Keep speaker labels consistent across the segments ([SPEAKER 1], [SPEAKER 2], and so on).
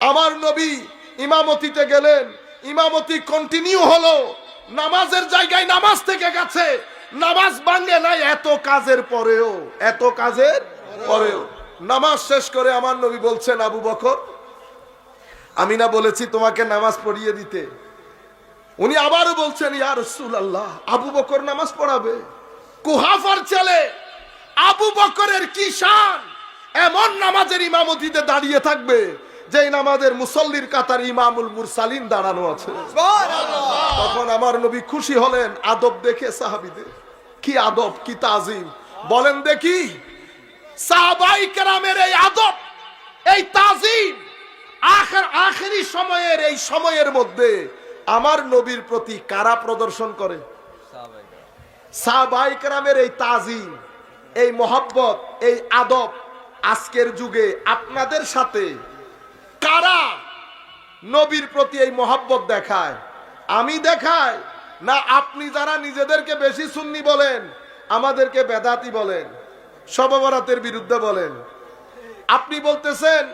[SPEAKER 1] আমার নবী ইমামতিতে গেলেন। ইমামতি কন্টিনিউ হলো। নামাজের জায়গায় নামাজ থেকে গেছে। নামাজ ভাঙ্গে নাই এত কাজের পরেও। এত কাজের পরেও। নামাজ শেষ করে আমার নবী বলছেন, আবু বকর, আমি না বলেছি তোমাকে নামাজ পড়িয়ে দিতে। উনি আবারও বলছেন, ইয়া রসুল আল্লাহ আবু বকর নামাজ পড়াবে। কুহাফার ছেলে, আবু বকরের কি শান? এমন নামাজের ইমামতিতে দাঁড়িয়ে থাকবে। যেই নামাজের মুসল্লির কাতার ইমামুল মুরসালিন দাঁড়ানো আছে। তখন আমার নবী খুশি হলেন আদব দেখে সাহাবিদের। কি আদব কি তাজিম। বলেন দেখি সাহাবাই কেরামের এই আদব এই তাজিম আখের আখেরি সময়ের এই সময়ের মধ্যে আমার নবীর প্রতি কারা প্রদর্শন করে? সাহাবাই কেরামের এই তাজিম এই মোহাব্বত এই আদব আজকের যুগে আপনাদের সাথে কারা নবীর প্রতি এই মোহাব্বত দেখায়? আমি দেখাই? না আপনি যারা নিজেদেরকে বেশি সুন্নি বলেন, আমাদেরকে বেদাতি বলেন, সববরাতের বিরুদ্ধে বলেন? আপনি বলতেছেন,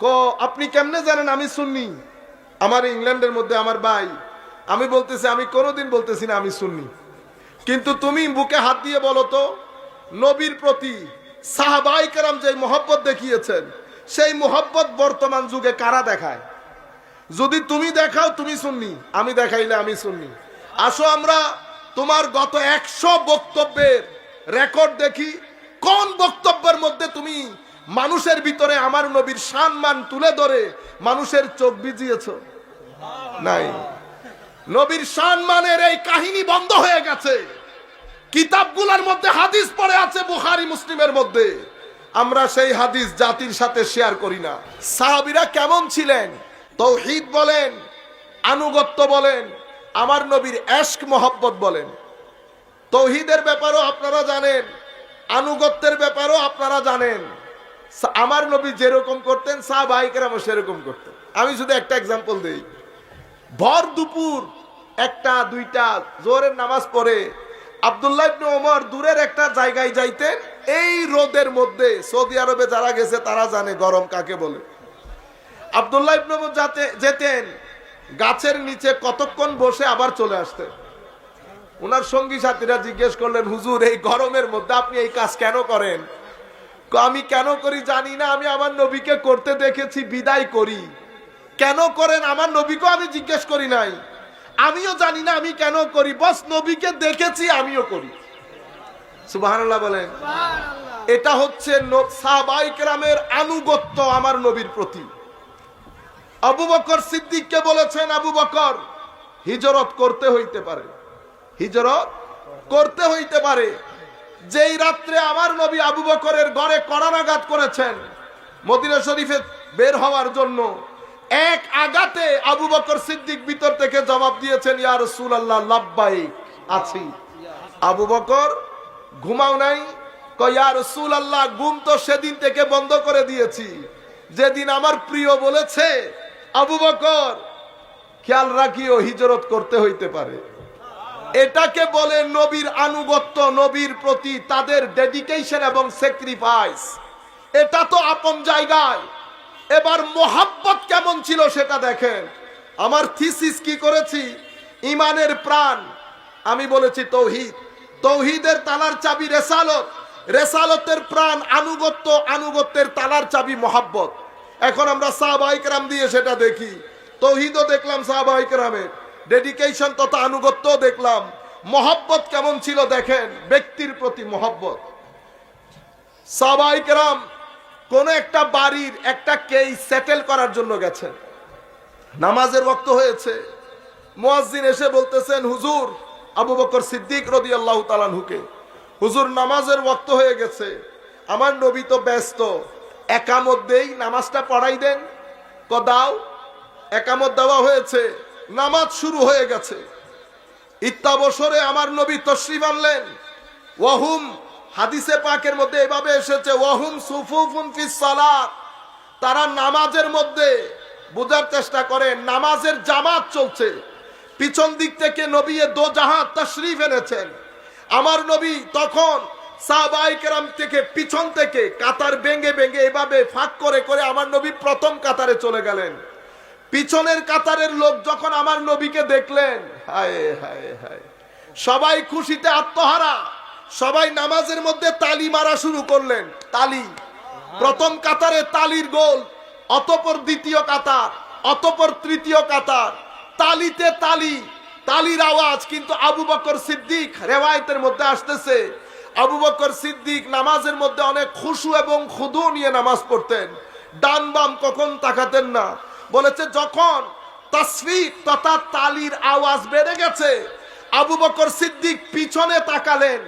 [SPEAKER 1] ক, আপনি কেমনে জানেন আমি সুন্নি? আমার ইংল্যান্ডের মধ্যে আমার ভাই, আমি বলতেছি, আমি কোনোদিন বলতেছি না আমি সুন্নি। কিন্তু তুমি বুকে হাত দিয়ে বলো তো, নবীর প্রতি সাহাবাই কারাম যে মহব্বত দেখিয়েছেন সেই মোহব্বত বর্তমান যুগে কারা দেখায়? যদি তুমি দেখাও, তুমি শুননি আমি দেখাইলে আমি শুননি আসো আমরা তোমার গত একশো বক্তব্যের রেকর্ড দেখি। কোন বক্তব্যের মধ্যে তুমি মানুষের ভিতরে আমার নবীর সম্মান তুলে ধরে মানুষের চোখ ভিজিয়েছ? নাই। নবীর সম্মানের এই কাহিনী বন্ধ হয়ে গেছে। কিতাবগুলোর মধ্যে হাদিস পড়ে আছে, বুখারি, মুসলিমের মধ্যে। আমরা সেই হাদিস জাতির সাথে শেয়ার করি না। সাহাবিরা কেমন ছিলেন? তৌহিদ বলেন, আনুগত্য বলেন, আমার নবীর এশক মোহব্বত বলেন। তৌহিদের ব্যাপারও আপনারা জানেন, আনুগত্যের ব্যাপারও আপনারা জানেন। আমার নবী যেরকম করতেন সাহাবাহিকেরামও সেরকম করতেন। আমি শুধু একটা এক্সাম্পল দিই। ভর দুপুর, একটা, দুইটা জোরের নামাজ পড়ে আবদুল্লাহ ওমর দূরের একটা জায়গায় যাইতেন এই রোদের মধ্যে সৌদি আরবে যারা গেছে, তারা জানে গরম কাকে বলে। আবদুল্লাহ ইবনে ওমর যাতে যেতেন, গাছের নিচে কতক্ষণ বসে আবার চলে আসতেন। ওনার সঙ্গী সাথীরা জিজ্ঞেস করলেন, হুজুর, এই গরমের মধ্যে আপনি এই কাজ কেন করেন? আমি কেন করি জানি না, আমি আমার নবীকে করতে দেখেছি, বিদায় করি। কেন করেন? আমার নবীকেও আমি জিজ্ঞেস করি নাই। আমিও জানি না, আমি কেন করি? বস, নবীকে দেখেছি, আমিও করি। সুবহানাল্লাহ বলেন। এটা হচ্ছে সাহাবাইকরামের আনুগত্য আমার নবীর প্রতি। আবু বকর সিদ্দিককে বলেছেন আবু বকর হিজরত করতে হইতে পারে। হিজরত করতে হইতে পারে। যেই রাত্রে আমার নবী আবু বকরের ঘরে করানাঘাত করেছেন মদিনা শরীফে বের হওয়ার জন্য এক আগাতে আবু বকর সিদ্দিক ভিতর থেকে জবাব দিয়েছেন ইয়া আল্লাহ লাব্বাইক আছি। আবু বকর ঘুমাও নাই? কয়া রসুল আল্লাহ ঘুম তো সেদিন থেকে বন্ধ করে দিয়েছি। যেদিন আমার প্রিয় বলেছে, আবু বকর, খেয়াল রাখিও, হিজরত করতে হইতে পারে। এটাকে বলে নবীর আনুগত্য, নবীর প্রতি তাদের ডেডিকেশন এবং স্যাক্রিফাইস এটা তো আপন জায়গায়। এবার মোহাব্বত কেমন ছিল সেটা দেখেন। আমার থিসিস কি করেছি? ইমানের প্রাণ, আমি বলেছি তৌহিদ। তৌহিদের তালার চাবি রেসালত। রেসালতের প্রাণ, আনুগত্য, আনুগত্যের তালার চাবি মোহাব্বত। এখন আমরা সাহবাইকরাম দিয়ে সেটা দেখি। তৌহিদও দেখলাম সাহবাইকরামের ডেডিকেশন তথা আনুগত্য দেখলাম। মহব্বত কেমন ছিল দেখেন? ব্যক্তির প্রতি মহব্বত। সাহবাইকরাম কোন একটা বাড়ির একটা কেই সেটেল করার জন্য গেছেন। নামাজের বক্ত হয়েছে। মুয়াজ্জিন এসে বলতেছেন, হুজুর আবু বকর সিদ্দিক রদি আল্লাহ তালানহুকে হুজুর, নামাজের ওয়াক্ত হয়ে গেছে। আমার নবী তো ব্যস্ত। একামত দেই, নামাজটা পড়াই দেন। ক দাও একামত দেওয়া হয়েছে। নামাজ শুরু হয়ে গেছে। ইত্যাবসরে আমার নবী তশরিফ আনলেন। ওয়াহুম, হাদিসে পাকের মধ্যে এভাবে এসেছে, ওয়াহুম সুফুফুন ফিস সালাত। তারা নামাজের মধ্যে বোঝার চেষ্টা করেন নামাজের জামাত চলছে। পিছন দিক থেকে নবী দো জাহাজ তশরিফ এনেছেন। আমার নবী তখন সাহাবাই কেরাম থেকে পিছন থেকে কাতার বেঙ্গে বেঙ্গে এভাবে ফাঁক করে করে আমার নবী প্রথম কাতারে চলে গেলেন। পিছনের কাতারের লোক যখন আমার নবীকে দেখলেন, হায় হায় হায়। সবাই খুশিতে আত্মহারা। সবাই নামাজের মধ্যে তালি মারা শুরু করলেন, তালি। প্রথম কাতারে তালির গোল, অতপর দ্বিতীয় কাতার, অতপর তৃতীয় কাতার। তালিতে তালি, তালির আওয়াজ, কিন্তু আবু বকর সিদ্দিক রেওয়ায়তের মধ্যে আসতেছে। আবু বকর সিদ্দিক নামাজের মধ্যে অনেক খুশু এবং খুদু নিয়ে নামাজ পড়তেন। ডান বাম কখন তাকাতেন না। বলেছে, যখন তাসফিক তথা তালির আওয়াজ বেড়ে গেছে, আবু বকর সিদ্দিক পিছনে তাকালেন।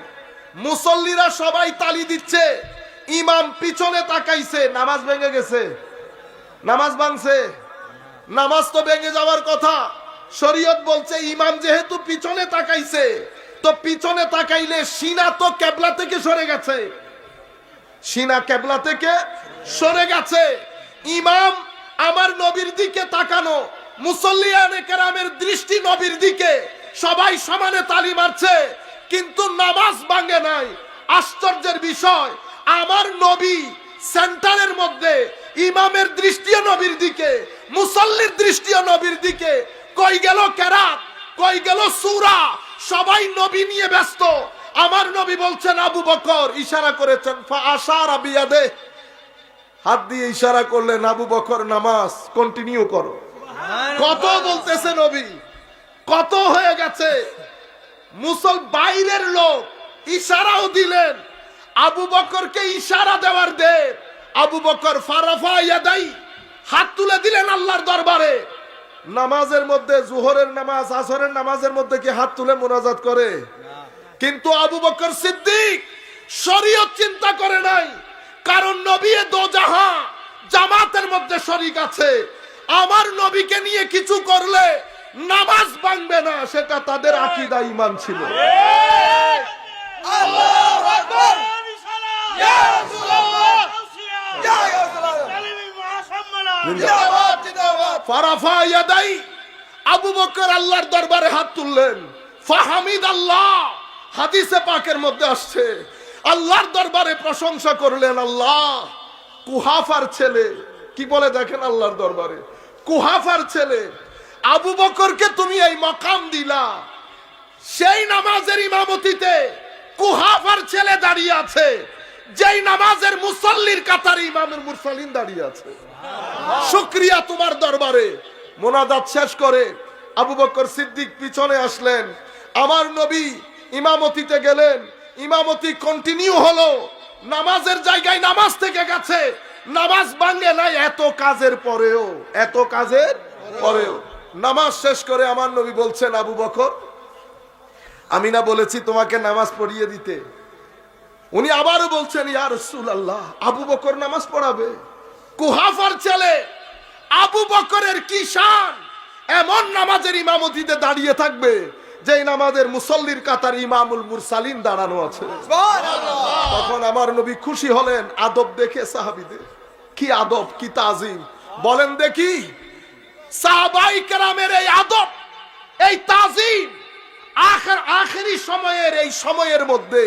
[SPEAKER 1] মুসল্লিরা সবাই তালি দিচ্ছে, ইমাম পিছনে তাকাইছে, নামাজ ভেঙে গেছে। নামাজ ভাঙছে। নামাজ তো ভেঙে যাওয়ার কথা। শরীয়ত বলছে, ইমাম যেহেতু পিছনে তাকাইছে, তো পিছনে তাকাইলে সিনা তো কেবলা থেকে সরে গেছে। সিনা কেবলা থেকে সরে গেছে। ইমাম আমার নবীর দিকে তাকানো মুসল্লিয়ানে কেরামের দৃষ্টি নবীর দিকে, সবাই সমানে তালি মারছে, কিন্তু নামাজ ভাঙে নাই। আশ্চর্যের বিষয়, আমার নবী সেন্টারের মধ্যে ইমামের দৃষ্টিও নবীর দিকে, মুসল্লির দৃষ্টিও নবীর দিকে কই গেল কেরাত? কই গেল সুরা? সবাই নবী নিয়ে ব্যস্ত। আমার নবী বলছেন আবু বকর। ইশারা করেছেন আশারা হাত দিয়ে ইশারা করলেন আবু বকর নামাজ কন্টিনিউ করো। কত বলতেছে নবী? কত হয়ে গেছে? মুসল বাইরের লোক ইশারাও দিলেন আবু বকরকে ইশারা দেওয়ার দে। আবু বকর ফারাফা ইয়াদাই। হাত তুলে দিলেন আল্লাহর দরবারে। নামাজের মধ্যে জুহরের নামাজ আসরের নামাজের মধ্যে কি হাত তুলে মোনাজাত করে? কিন্তু আবু বকর সিদ্দিক শরীয়ত চিন্তা করে নাই। কারণ নবী দোজাহা জামাতের মধ্যে শরিক আছে। আমার নবীকে নিয়ে কিছু করলে নামাজ ভাঙবে না সেটা তাদের আকিদা ইমান ছিল। ফারাফা ইয়াদাই। আবু বকর আল্লাহর দরবারে হাত তুললেন। ফাহামিদ আল্লাহ। হাদিসে পাকের মধ্যে আসছে। আল্লাহর দরবারে প্রশংসা করলেন আল্লাহ। কুহাফার ছেলে। কি বলে দেখেন আল্লাহর দরবারে? কুহাফার ছেলে। আবু বকরকে তুমি এই মকাম দিলা। সেই নামাজের ইমামতিতে কুহাফার ছেলে দাঁড়িয়ে আছে। যেই নামাজের মুসল্লির কাতারে ইমামের মুরসালিন দাঁড়িয়ে আছে। শুক্রিয়া তোমার দরবারে। মোনাজাত শেষ করে আবু বকর সিদ্দিক পিছনে আসলেন। আমার নবী ইমামতিতে গেলেন। ইমামতি কন্টিনিউ হলো। নামাজের জায়গায় নামাজ থেকে গেছে। নামাজ ভাঙে নাই এত কাজের পরেও। এত কাজের পরেও। নামাজ শেষ করে আমার নবী বলছেন, আবু বকর, আমি না বলেছি তোমাকে নামাজ পড়িয়ে দিতে। উনি আবারও বলছেন ইয়া রসুল আল্লাহ আবু বকর নামাজ পড়াবে। কুহাফার ছেলে আবু বকরের কি শান? এমন নামাজের ইমামতিতে দাঁড়িয়ে থাকবে যে নামাজের মুসল্লির কাতার ইমামুল মুরসালিন দাঁড়ানো আছে। তখন আমার নবী খুশি হলেন আদব দেখে সাহাবিদের। কি আদব কি তাজিম। বলেন দেখি সাহাবাই কেরামের এই আদব এই তাজিম আখের আখেরি সময়ের এই সময়ের মধ্যে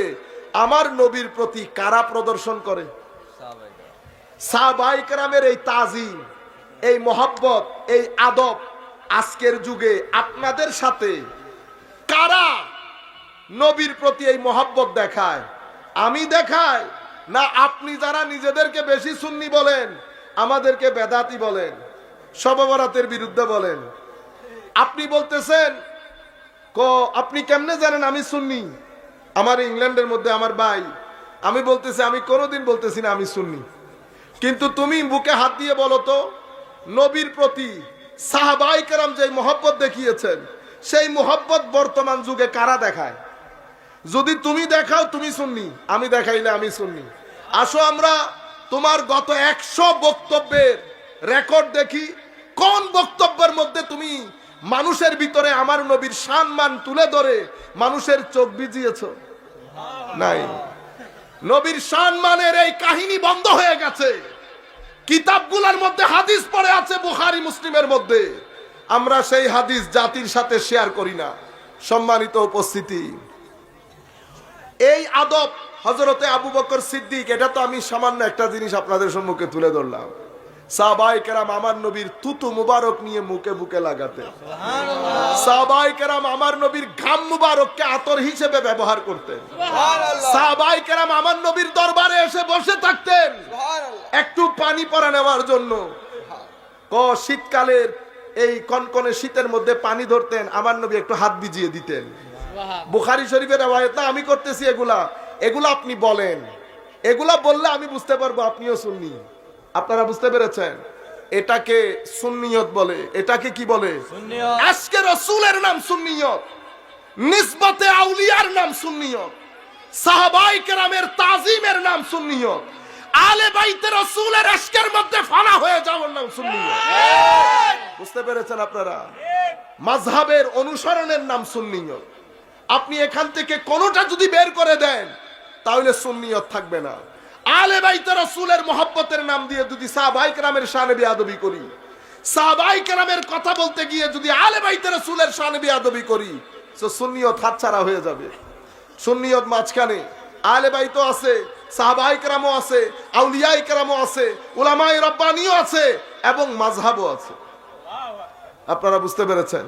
[SPEAKER 1] আমার নবীর প্রতি কারা প্রদর্শন করে? সাহাবাই কেরামের এই তাজিম, এই মোহাব্বত, এই আদব আজকের যুগে আপনাদের সাথে কারা নবীর প্রতি এই মোহাব্বত দেখায়? আমি দেখাই? না আপনি যারা নিজেদেরকে বেশি সুন্নি বলেন, আমাদেরকে বেদাতি বলেন, সববরাতের বিরুদ্ধে বলেন? আপনি বলতেছেন, ক, আপনি কেমনে জানেন আমি সুন্নি? আমার ইংল্যান্ডের মধ্যে আমার ভাই, আমি বলতেছি, আমি কোনোদিন বলতেছি না আমি শুননি কিন্তু তুমি বুকে হাত দিয়ে বলো তো, নবীর প্রতি সাহাবাই কেরাম যে মোহব্বত দেখিয়েছেন, সেই মোহব্বত বর্তমান যুগে কারা দেখায়? যদি তুমি দেখাও, তুমি শুননি আমি দেখাইলে আমি শুননি আসো আমরা তোমার গত একশো বক্তব্যের রেকর্ড দেখি, কোন বক্তব্যের মধ্যে তুমি মানুষের ভিতরে আমার নবীর সম্মান তুলে ধরে মানুষের চোখ ভিজিয়েছ? নাই। নবীর সম্মানের এই কাহিনী বন্ধ হয়ে গেছে। কিতাবগুলোর মধ্যে হাদিস পড়ে আছে বুখারি, মুসলিমের মধ্যে। আমরা সেই হাদিস জাতির সাথে শেয়ার করি না। সম্মানিত উপস্থিতি। এই আদব হজরতে আবু বকর সিদ্দিক, এটা তো আমি সামান্য একটা জিনিস আপনাদের সম্মুখে তুলে ধরলাম। সাহাবাই কেরাম আমার নবীর তুতু মুবারক নিয়ে মুখে বুকে লাগাতে। সাহাবাই কেরাম আমার নবীর ঘাম মুবারককে আতর হিসেবে ব্যবহার করতেন। সাহাবাই কেরাম আমার নবীর দরবারে এসে বসে থাকতেন। একটু পানি পরা নেওয়ার জন্য। ক শীতকালের এই কনকনে শীতের মধ্যে পানি ধরতেন আমার নবী একটু হাত ভিজিয়ে দিতেন। বুখারি শরীফের না আমি করতেছি এগুলা। এগুলা আপনি বলেন। এগুলা বললে আমি বুঝতে পারব আপনিও শুননি আপনারা বুঝতে পেরেছেন? এটাকে সুন্নিয়ত বলে। এটাকে কি বলে? আজকে রসুলের নাম সুন্নিয়ত। নিসবতে আউলিয়ার নাম সুন্নিয়ত। সাহাবাই কেরামের তাজিমের নাম সুন্নিয়ত। আলে বাইতে রসুলের আজকের মধ্যে ফানা হয়ে যাওয়ার নাম সুন্নিয়ত। বুঝতে পেরেছেন আপনারা? মাযহাবের অনুসরণের নাম সুন্নিয়ত। আপনি এখান থেকে কোনোটা যদি বের করে দেন তাহলে সুন্নিয়ত থাকবে না। আলে বাইতে রসুলের মহব্বতের নাম দিয়ে যদি সাহাবাই কেরামের শানে বিয়াদবি করি, সাহাবাই কেরামের কথা বলতে গিয়ে যদি আলে বাইতে রসুলের শানে বিয়াদবি করি, তো সুন্নিয়ত হাতছাড়া হয়ে যাবে। সুন্নিয়ত মাঝখানে আলে বাইতো আছে, সাহাবাই কেরামও আছে, আউলিয়াই কেরামও আছে উলামাই রব্বানিও আছে এবং মাযহাবও আছে। আপনারা বুঝতে পেরেছেন?